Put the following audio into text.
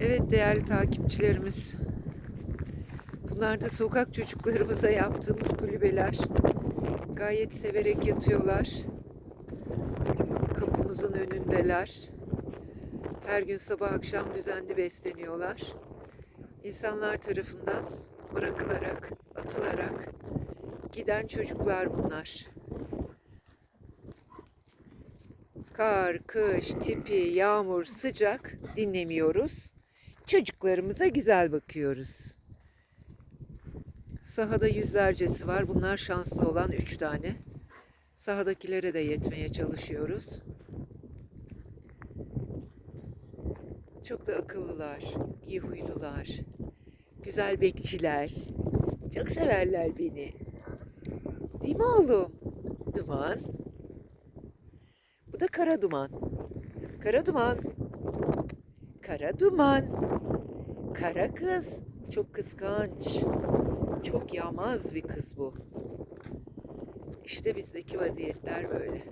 Evet değerli takipçilerimiz. Bunlar da sokak çocuklarımıza yaptığımız kulübeler. Gayet severek yatıyorlar. Kapımızın önündeler. Her gün sabah akşam düzenli besleniyorlar. İnsanlar tarafından bırakılarak, atılarak giden çocuklar bunlar. Kar, kış, tipi, yağmur, sıcak dinlemiyoruz. Çocuklarımıza güzel bakıyoruz. Sahada yüzlercesi var. Bunlar şanslı olan üç tane. Sahadakilere de yetmeye çalışıyoruz. Çok da akıllılar, iyi huylular, güzel bekçiler. Çok severler beni. Değil mi oğlum? Duman. Da kara duman. Kara duman. Kara duman. Kara kız. Çok kıskanç. Çok yamaz bir kız bu. İşte bizdeki vaziyetler böyle.